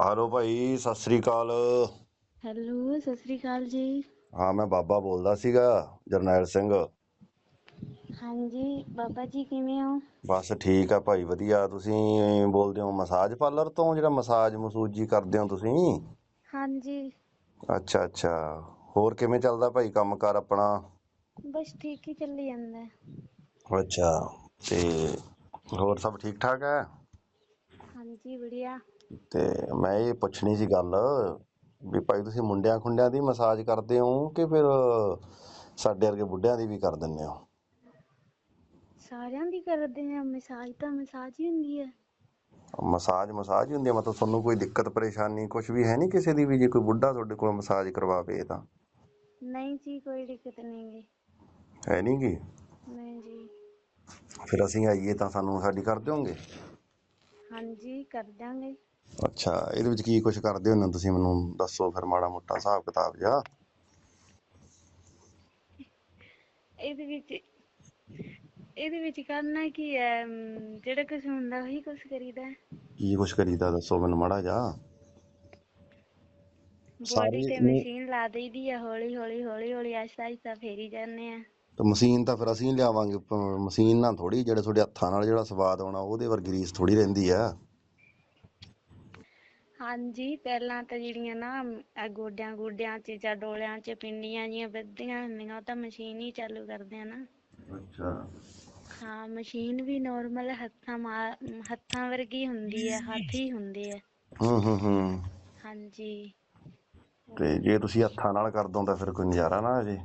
ਹਾਲੋ ਭਾਈ ਸਤਿ ਸ੍ਰੀ ਅਕਾਲ। Hello Sat Sri ਅਕਾਲ ਜੀ। ਹਾਂ ਮੈਂ ਬਾਬਾ ਬੋਲਦਾ ਸੀਗਾ ਜਰਨੈਲ ਸਿੰਘ। ਹਾਂਜੀ ਬਾਬਾ ਜੀ ਕਿਵੇਂ ਹੋ? ਬਸ ਠੀਕ ਆ ਭਾਈ ਵਧੀਆ। ਤੁਸੀਂ ਬੋਲਦੇ ਹੋ ਮਸਾਜ ਪਾਰਲਰ ਤੋਂ ਜਿਹੜਾ ਮਸਾਜ ਮਸੂਜ ਜੀ ਕਰਦੇ ਹੋ ਤੁਸੀਂ? ਹਾਂਜੀ। ਅੱਛਾ ਅੱਛਾ। ਹੋਰ ਕਿਵੇਂ ਚੱਲਦਾ ਭਾਈ ਕੰਮਕਾਰ ਆਪਣਾ? ਬਸ ਠੀਕ ਹੀ ਚੱਲੀ ਜਾਂਦਾ। ਹੈ। ਅੱਛਾ ਤੇ ਹੋਰ ਸਭ ਠੀਕ ਠਾਕ ਹੈ? ਹਾਂਜੀ ਬੜੀਆ ਤੇ ਮੈਂ ਇਹ ਪੁੱਛਣੀ ਸੀ ਗੱਲ ਵੀ ਭਾਈ ਤੁਸੀਂ ਮੁੰਡਿਆਂ ਖੁੰਡਿਆਂ ਦੀ ਮਸਾਜ ਕਰਦੇ ਹੋ ਕਿ ਫਿਰ ਸਾਡੇ ਵਰਗੇ ਬੁੱਢਿਆਂ ਦੀ ਵੀ ਕਰ ਦਿੰਦੇ ਹੋ? ਸਾਰਿਆਂ ਦੀ ਕਰਦੇ ਆ ਮਸਾਜ ਤਾਂ ਮਸਾਜ ਹੀ ਹੁੰਦੀ ਹੈ। ਮਸਾਜ ਮਸਾਜ ਹੀ ਹੁੰਦੀ ਹੈ? ਮਤਲਬ ਤੁਹਾਨੂੰ ਕੋਈ ਦਿੱਕਤ ਪਰੇਸ਼ਾਨੀ ਕੁਝ ਵੀ ਹੈ ਨਹੀਂ ਕਿਸੇ ਦੀ ਵੀ ਜੇ ਕੋਈ ਬੁੱਢਾ ਤੁਹਾਡੇ ਕੋਲ ਮਸਾਜ ਕਰਵਾਵੇ ਤਾਂ? ਨਹੀਂ ਜੀ ਕੋਈ ਦਿੱਕਤ ਨਹੀਂ ਗੀ। ਹੈ ਨਹੀਂ ਗੀ? ਨਹੀਂ ਜੀ। ਫਿਰ ਅਸੀਂ ਆਈਏ ਤਾਂ ਸਾਨੂੰ ਸਾਡੀ ਕਰ ਦਿਓਗੇ? ਹਾਂਜੀ ਕਰ ਦਾਂਗੇ ਅੱਛਾ ਇਹਦੇ ਵਿੱਚ ਕੀ ਕੁਝ ਕਰਦੇ ਹੋ ਨਾ ਤੁਸੀਂ ਮੈਨੂੰ ਦੱਸੋ ਫਿਰ ਮਾੜਾ ਮੋਟਾ ਹਿਸਾਬ ਕਿਤਾਬ ਜਿਹਾ? ਇਹਦੇ ਵਿੱਚ ਇਹਦੇ ਵਿੱਚ ਕਰਨਾ ਕੀ ਹੈ ਅਮ, ਜਿਹੜਾ ਕੁਝ ਹੁੰਦਾ ਉਹੀ ਕੁਝ ਕਰੀਦਾ ਹੈ। ਕੀ ਕੁਝ ਕਰੀਦਾ ਦੱਸੋ ਮੈਨੂੰ ਮਾੜਾ ਜਿਹਾ। ਬੋਡੀ ਸਾਰੀ ਤੇ ਮਸ਼ੀਨ ਲਾ ਦੇਈਦੀ ਆ ਹੌਲੀ ਹੌਲੀ ਹੌਲੀ ਹੌਲੀ ਆਹਿਸਤਾ ਆਹਿਸਤਾ ਫੇਰੀ ਜਾਂਦੇ ਆ। ਤੇ ਮਸ਼ੀਨ ਤਾਂ ਫਿਰ ਅਸੀਂ ਲਿਆਵਾਂਗੇ ਪ- ਮਸ਼ੀਨ ਨਾਲ ਥੋੜੀ ਜਿਹੜੇ ਤੁਹਾਡੇ ਹੱਥਾਂ ਨਾਲ ਜਿਹੜਾ ਸਵਾਦ ਆਉਣਾ ਉਹਦੇ ਵਰਗੀ ਰੀਸ ਥੋੜੀ ਰਹਿੰਦੀ ਆ। ਹਾਂਜੀ ਪਹਿਲਾਂ ਤਾਂ ਜਿਹੜੀਆਂ ਨਾ ਆਹ ਗੋਡਿਆਂ ਗੋਡਿਆਂ 'ਚ ਜਾਂ ਡੋਲਿਆਂ 'ਚ ਪਿੰਨੀਆਂ ਜੀਆਂ ਵੱਧਦੀਆਂ ਹੁੰਦੀਆਂ ਉਹ ਤਾਂ ਮਸ਼ੀਨ ਹੀ ਚਾਲੂ ਕਰਦੇ ਆ ਨਾ। ਅੱਛਾ। ਹਾਂ ਮਸ਼ੀਨ ਵੀ ਨਾਰਮਲ ਹੱਥਾਂ ਮਾ- ਹੱਥਾਂ ਵਰਗੀ ਹੁੰਦੀ ਹੈ ਹੱਥ ਹੀ ਹੁੰਦੇ ਆ। ਹੂੰ ਹੂੰ ਹੂੰ। ਹਾਂਜੀ। ਤੇ ਜੇ ਤੁਸੀਂ ਹੱਥਾਂ ਨਾਲ ਕਰ ਦੋ ਤਾਂ ਫਿਰ ਕੋਈ ਨਜ਼ਾਰਾ ਨਾ ਆ ਜੇ।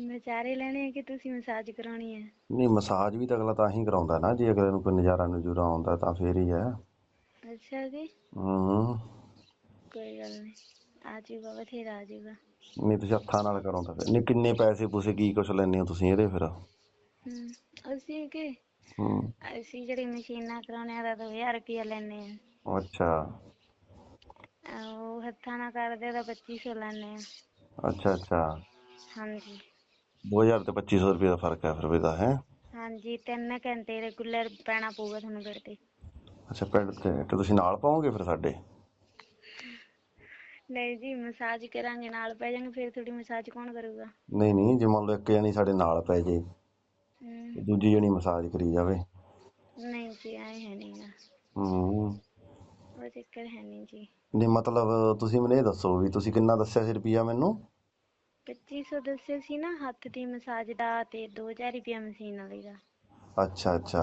ਨਜ਼ਾਰੇ ਲੈਣੇ ਆ ਕਿ ਤੁਸੀਂ ਮਸਾਜ ਕਰਾਉਣੀ ਹੈ ਨਹੀਂ ਮਸਾਜ ਵੀ ਤਾਂ ਅਗਲਾ ਤਾਂ ਹੀ ਕਰਾਉਂਦਾ ਨਾ ਜੇ ਅਗਲੇ ਨੂੰ ਕੋਈ ਨਜ਼ਾਰਾ ਨਜ਼ੂਰਾ ਆਉਂਦਾ ਤਾਂ ਫੇਰ ਹੀ ਹੈ ਅੱਛਾ ਜੀ। ਹੂੰ ਕੋਈ ਗੱਲ ਨਹੀਂ ਆ ਜਾਊਗਾ ਬਥੇਰਾ ਆ ਜਾਊਗਾ। ਨਹੀਂ ਤੁਸੀਂ ਹੱਥਾਂ ਨਾਲ ਕਰੋ ਤਾਂ ਫਿਰ। ਨਹੀਂ ਕਿੰਨੇ ਪੈਸੇ ਪੂਸੇ ਕੀ ਕੁਛ ਲੈਂਦੇ ਹੋ ਤੁਸੀਂ ਇਹਦੇ ਫਿਰ? ਹਮ ਅਸੀਂ ਕਿ? ਹੂੰ ਅਸੀਂ ਜਿਹੜੀ ਮਸ਼ੀਨਾਂ ਕਰਾਉਣੇ ਆ ਦਾ 2000 ਰੁਪਇਆ ਲੈਂਦੇ ਆ। ਅੱਛਾ। ਉਹ ਹੱਥਾਂ ਨਾਲ ਕਰਦੇ ਤਾਂ 2500 ਲੈਂਦੇ ਆ। ਅੱਛਾ ਅੱਛਾ। ਹਾਂਜੀ। 2000 ਤੇ 2500 ਰੁਪਏ ਦਾ ਫ਼ਰਕ ਹੈ ਫਿਰ ਇਹਦਾ ਹੈ? ਹਾਂਜੀ ਤਿੰਨ ਘੰਟੇ ਰੈਗੂਲਰ ਪੈਣਾ ਪਊਗਾ ਤੁਹਾਨੂੰ ਫਿਰ ਤੇ। ਅੱਛਾ ਪਿੰਡ ਤੇ ਤੇ ਤੁਸੀਂ ਨਾਲ ਪਾਓਗੇ ਫਿਰ ਸਾਡੇ? ਨਹੀਂ ਜੀ ਮਸਾਜ ਕਰਾਂਗੇ ਨਾਲ ਪੈ ਜਾਾਂਗੇ ਫਿਰ ਥੋੜੀ ਮਸਾਜ ਕੌਣ ਕਰੂਗਾ? ਨਹੀਂ ਨਹੀਂ ਜੇ ਮੰਨ ਲਓ ਇੱਕ ਜਣੀ ਸਾਡੇ ਨਾਲ ਪੈ ਜੇ ਹਮ, ਤੇ ਦੂਜੀ ਜਣੀ ਮਸਾਜ ਕਰੀ ਜਾਵੇ। ਨਹੀਂ ਜੀ ਐ ਹੈ ਨਹੀਂਗਾ ਹੂੰ। ਉਹ ਚੱਕਰ ਹੈ ਨਹੀਂ ਜੀ। ਨਹੀਂ ਮਤਲਬ ਤੁਸੀਂ ਮੈਨੂੰ ਇਹ ਦੱਸੋ ਵੀ ਤੁਸੀਂ ਕਿੰਨਾ ਦੱਸਿਆ ਸੀ ਰੁਪਈਆ ਮੈਨੂੰ? 2500 ਦੱਸਿਆ ਸੀ ਨਾ ਹੱਥ ਦੀ ਮਸਾਜ ਦਾ ਤੇ 2000 ਰੁਪਇਆ ਮਸ਼ੀਨ ਵਾਲੀ ਦਾ। ਅੱਛਾ ਅੱਛਾ।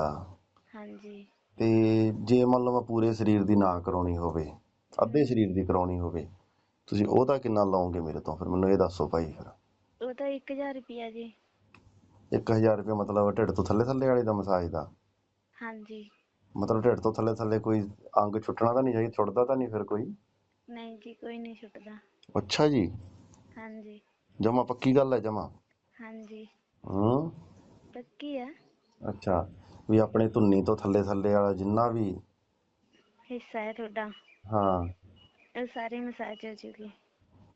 ਹਾਂਜੀ। ਤੇ ਜੇ ਮੰਨ ਲਓ ਮੈਂ ਪੂਰੇ ਸਰੀਰ ਦੀ ਨਾ ਕਰਾਉਣੀ ਹੋਵੇ ਅੱਧੇ ਸਰੀਰ ਦੀ ਕਰਾਉਣੀ ਹੋਵੇ ਤੁਸੀਂ ਉਹਦਾ ਕਿੰਨਾ ਲਓਗੇ ਮੇਰੇ ਤੋਂ? ਫਿਰ ਮੈਨੂੰ ਇਹ ਦੱਸੋ ਭਾਈ ਫਿਰ। ਉਹ ਤਾਂ 1000 ਰੁਪਇਆ ਜੀ। 1000 ਰੁਪਏ ਮਤਲਬ ਢਿੱਡ ਤੋਂ ਥੱਲੇ ਥੱਲੇ ਵਾਲੇ ਦਾ ਮਸਾਜ ਦਾ? ਹਾਂਜੀ। ਮਤਲਬ ਢਿੱਡ ਤੋਂ ਥੱਲੇ ਥੱਲੇ ਕੋਈ ਅੰਗ ਛੁੱਟਣਾ ਤਾਂ ਨਹੀਂ ਚਾਹੀਦਾ ਛੁੱਟਦਾ ਤਾਂ ਨਹੀਂ ਫਿਰ ਕੋਈ? ਨਹੀਂ ਜੀ ਕੋਈ ਨਹੀਂ ਛੁੱਟਦਾ। ਅੱਛਾ ਜੀ। ਹਾਂਜੀ। ਜਮਾ ਪੱਕੀ ਗੱਲ ਹੈ ਜਮਾ? ਹਾਂਜੀ। ਹੂੰ? ਪੱਕੀ ਆ। ਅੱਛਾ ਵੀ ਆਪਣੇ ਧੁੰਨੀ ਤੋਂ ਥੱਲੇ ਥੱਲੇ ਵਾਲਾ ਜਿੰਨਾ ਵੀ ਹਿੱਸਾ ਹੈ ਤੁਹਾਡਾ। ਹਾਂ। ਉਹ ਸਾਰੇ ਮਸਾਜ ਹੋ ਜੂਗੀ।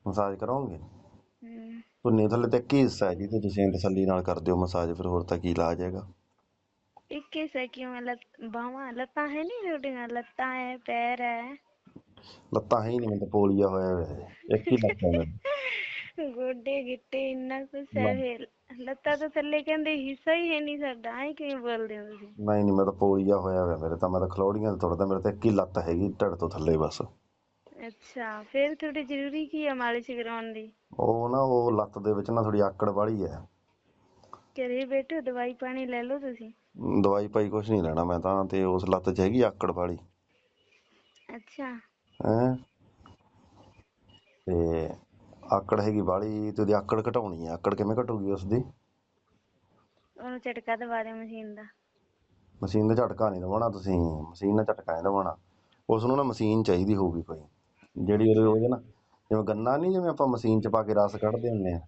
ਮਸਾਜ ਕਰਾਉਂਗੇ ਹਮ, ਧੁੰਨੀ ਥੱਲੇ ਤੇ ਕੀ ਹਿੱਸਾ ਹੈ ਜਿਹਦੇ ਤੁਸੀਂ ਤਸੱਲੀ ਨਾਲ ਕਰਦੇ ਹੋ ਮਸਾਜ ਫਿਰ ਹੋਰ ਤਾਂ ਕੀ ਇਲਾਜ ਹੈਗਾ? ਇੱਕ ਹਿੱਸਾ ਕਿਉਂ ਹੈ ਲੱਤ ਬਾਹਾਂ ਲੱਤਾਂ ਹੈ ਨਹੀਂ ਤੁਹਾਡੀਆਂ? ਲੱਤਾਂ ਹੈ ਪੈਰ ਹੈ। ਲੱਤਾਂ ਹੈ ਹੀ ਨਹੀਂ ਮੈਨੂੰ ਤਾਂ ਪੋਲੀਆ ਹੋਇਆ ਹੋਇਆ ਹੈ। ਇੱਕ ਹੀ ਲੱਤ ਹੈ। ਗੋਡੇ ਗਿੱਟੇ ਇੰਨਾ ਕੁਛ ਹੈ ਫਿਰ ਲੱਤਾਂ ਤੋਂ ਥੱਲੇ ਕਹਿੰਦੇ ਹਿੱਸਾ ਹੀ ਹੈ ਨਹੀਂ ਸਾਡਾ ਐਂ ਕਿਵੇਂ ਬੋਲਦੇ ਹੋ ਤੁਸੀਂ? ਨਹੀਂ ਨਹੀਂ ਮੈਂ ਤਾਂ ਪੋਲੀਆ ਹੋਇਆ ਹੋਇਆ ਮੇਰੇ ਤਾਂ ਮੈਂ ਤਾਂ ਖਲੋੜੀਆਂ ਤੇ ਤੁਰਦਾ ਮੇਰੇ ਤਾਂ ਇੱਕ ਹੀ ਲੱਤ ਹੈਗੀ ਢਿੱਡ ਤੋਂ ਥੱਲੇ ਬਸ। ਅੱਛਾ ਫਿਰ ਤੁਹਾਡੀ ਜ਼ਰੂਰੀ ਕੀ ਹੈ ਮਾਲਿਸ਼ ਕਰਾਉਣ ਦੀ? ਉਹ ਨਾ ਉਹ ਲੱਤ ਦੇ ਵਿੱਚ ਨਾ ਥੋੜੀ ਆਕੜ ਵਾਲੀ ਹੈ ਘਰੇ ਬੈਠੋ ਦਵਾਈ ਪਾਣੀ ਲੈ ਲਓ ਤੁਸੀਂ? ਦਵਾਈ ਪਾਈ ਕੁਛ ਨਹੀਂ ਲੈਣਾ ਮੈਂ ਤਾਂ ਤੇ ਉਸ ਲੱਤ 'ਚ ਹੈਗੀ ਆਕੜ ਵਾਲੀ। ਅੱਛਾ। ਹੈ? ਤੇ ਆਕੜ ਹੈਗੀ ਵਾਲੀ ਤੇ ਉਹਦੀ ਆਕੜ ਘਟਾਉਣੀ ਹੈ ਆਕੜ ਕਿਵੇਂ ਘਟੂਗੀ ਉਸ ਦੀ ਉਹਨੂੰ ਝਟਕਾ ਦਵਾ ਦੇ ਮਸ਼ੀਨ ਦਾ। ਮਸ਼ੀਨ ਦਾ ਝਟਕਾ ਨਹੀਂ ਦਵਾਉਣਾ ਤੁਸੀਂ। ਮਸ਼ੀਨ ਨਾਲ ਝਟਕਾ ਨਹੀਂ ਦਵਾਉਣਾ। ਉਸ ਨੂੰ ਨਾ ਮਸ਼ੀਨ ਚਾਹੀਦੀ ਹੋਊਗੀ ਕੋਈ। ਜਿਹੜੀ ਉਹਦੇ ਉਹਦੇ ਨਾ ਜਿਵੇਂ ਗੰਨਾ ਨਹੀਂ ਜਿਵੇਂ ਆਪਾਂ ਮਸ਼ੀਨ 'ਚ ਪਾ ਕੇ ਰਸ ਕੱਢਦੇ ਹੁੰਦੇ ਆ।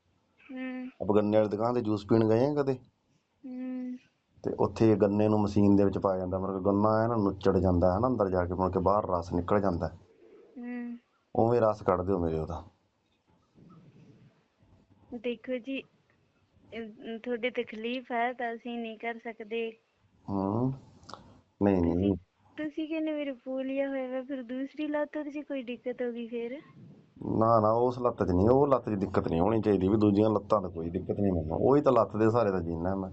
ਹੂੰ। ਆਪਾਂ ਗੰਨੇ ਵਾਲੀ ਦੁਕਾਨ ਤੇ ਜੂਸ ਪੀਣ ਗਏ ਆ ਕਦੇ? ਹੂੰ। ਤੇ ਉੱਥੇ ਗੰਨੇ ਨੂੰ ਮਸ਼ੀਨ ਦੇ ਵਿੱਚ ਪਾਇਆ ਜਾਂਦਾ। ਮਤਲਬ ਗੰਨਾ ਹੈ ਨਾ ਨੁੱਚੜ ਜਾਂਦਾ ਹੈ ਨਾ ਅੰਦਰ ਜਾ ਕੇ ਮੁੜ ਕੇ ਬਾਹਰ ਰਸ ਨਿਕਲ ਜਾਂਦਾ ਹੈ। ਹੂੰ। ਉਵੇਂ ਰਸ ਕੱਢ ਦਿਓ ਮੇਰੇ ਉਹਦਾ ਦੇਖੋ ਜੀ ਤੁਹਾਡੀ ਤਕਲੀਫ ਹੈ ਤਾਂ ਅਸੀਂ ਨਹੀਂ ਕਰ ਸਕਦੇ। ਹੂੰ ਨਹੀਂ ਨਹੀਂ। ਤੁਸੀਂ ਕਹਿੰਦੇ ਮੇਰੇ ਪੋਲੀਆ ਹੋਇਆ ਵਾ ਫਿਰ ਦੂਸਰੀ ਲੱਤ ਚ ਕੋਈ ਦਿੱਕਤ ਹੋ ਗਈ ਫਿਰ? ਨਾ ਨਾ ਉਸ ਲੱਤ 'ਚ ਨਹੀਂ ਉਹ ਲੱਤ 'ਚ ਦਿੱਕਤ ਨਹੀਂ ਹੋਣੀ ਚਾਹੀਦੀ ਵੀ ਦੂਜੀਆਂ ਲੱਤਾਂ 'ਤੇ ਕੋਈ ਦਿੱਕਤ ਨਹੀਂ ਮੈਨੂੰ। ਉਹੀ ਤਾਂ ਲੱਤ ਦੇ ਸਹਾਰੇ ਤਾਂ ਜੀਣਾ ਮੈਂ।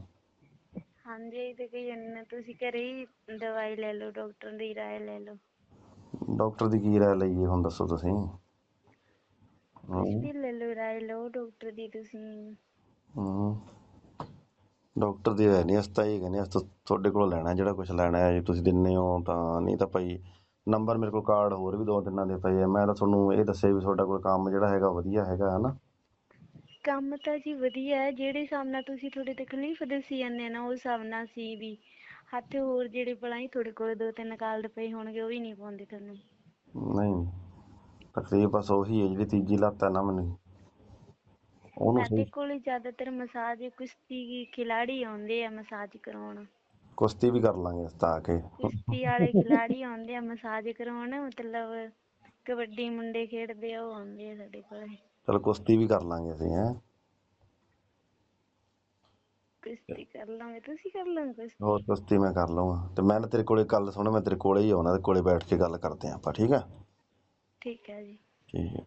ਹਾਂਜੀ ਇਹ ਤੇ ਕਹੀ ਜਾਂਦੇ ਤੁਸੀਂ ਘਰੇ ਹੀ ਦਵਾਈ ਲੈ ਲਓ ਡਾਕਟਰ ਦੀ ਰਾਏ ਲੈ ਲਓ। ਡਾਕਟਰ ਦੀ ਕੀ ਰਾਏ ਲਈਏ ਹੁਣ ਦੱਸੋ ਤੁਸੀਂ। ਕੁਛ ਵੀ ਲੈ ਲਓ ਡਾਕਟਰ ਦੀ ਤੁਸੀਂ। ਹੂੰ। ਡਾਕਟਰ ਦੀ ਰਾਏ ਨਹੀਂ ਅਸੀਂ ਤਾਂ ਇਹ ਕਹਿੰਦੇ ਅਸੀਂ ਤਾਂ ਤੁਹਾਡੇ ਕੋਲ ਲੈਣਾ ਜਿਹੜਾ ਕੁਝ ਲੈਣਾ ਹੈ ਜੇ ਤੁਸੀਂ ਦਿੰਦੇ ਹੋ ਤਾਂ। ਨਹੀਂ ਤਾਂ ਭਾਈ ਨੰਬਰ ਮੇਰੇ ਕੋਲ ਕਾਰਡ ਹੋਰ ਵੀ ਦੋ ਤਿੰਨਾਂ ਦੇ ਪਏ ਆ। ਮੈਂ ਤਾਂ ਤੁਹਾਨੂੰ ਇਹ ਦੱਸਿਆ ਵੀ ਤੁਹਾਡਾ ਕੋਲ ਕੰਮ ਜਿਹੜਾ ਹੈਗਾ ਵਧੀਆ ਹੈਗਾ ਹੈ ਨਾ ਕੰਮ ਤਾਂ ਜੀ ਵਧੀਆ ਹੈ ਜਿਹੜੇ ਹਿਸਾਬ ਨਾਲ ਤੁਸੀਂ ਥੋੜੀ ਤਕਲੀਫ ਦੱਸੀ ਜਾਂਦੇ ਨਾ ਉਸ ਹਿਸਾਬ ਨਾਲ ਸੀ ਵੀ। ਹੱਥ ਹੋਰ ਜਿਹੜੇ ਭਲਾਈ ਤੁਹਾਡੇ ਕੋਲ ਦੋ ਤਿੰਨ ਕਾਲਡ ਪਏ ਹੋਣਗੇ ਉਹ ਵੀ ਨਹੀਂ ਪਾਉਂਦੇ ਤੁਹਾਨੂੰ। ਨਹੀਂ। ਤਕਲੀਫ ਬਸ ਉਹੀ ਹੈ ਜਿਹੜੀ ਤੀਜੀ ਲੱਤ ਹੈ ਨਾ ਮੈਨੂੰ। ਉਹਨੂੰ ਸਾਡੇ ਸਹੀ ਕੋਲ ਜ਼ਿਆਦਾਤਰ ਮਸਾਜ ਕੁਸ਼ਤੀ ਖਿਲਾੜੀ ਆਉਂਦੇ ਆ ਮਸਾਜ ਕਰਾਉਣ। ਕੁਸ਼ਤੀ ਵੀ ਕਰ ਲਾਂਗੇ ਤਾਂ ਆ ਕੇ। ਕੁਸ਼ਤੀ ਵਾਲੇ ਖਿਲਾੜੀ ਆਉਂਦੇ ਆ ਮਸਾਜ ਕਰਾਉਣ ਮਤਲਬ ਕਬੱਡੀ ਮੁੰਡੇ ਖੇਡਦੇ ਆ ਉਹ ਆਉਂਦੇ ਆ ਸਾਡੇ ਕੋਲ। ਚਲ ਕੁਸ਼ਤੀ ਵੀ ਕਰ ਲਾਂਗੇ ਅਸੀਂ ਹੈ। ਕੁਸ਼ਤੀ ਕਰ ਲਾਂਗੇ ਤੁਸੀਂ ਕਰ ਲਓਗੇ ਕੁਸ਼ਤੀ। ਹੋਰ ਕੁਸ਼ਤੀ ਮੈਂ ਕਰ ਲਵਾਂ ਤੇ ਮੈਂ ਨਾ ਤੇਰੇ ਕੋਲੇ ਕੱਲ ਸੁਣ ਮੈਂ ਤੇਰੇ ਕੋਲੇ ਹੀ ਆਉਣਾ ਤੇ ਕੋਲੇ ਬੈਠ ਕੇ ਗੱਲ ਕਰਦੇ ਹਾਂ ਆਪਾਂ ਠੀਕ ਆ? ਠੀਕ ਹੈ ਜੀ। ਠੀਕ ਹੈ।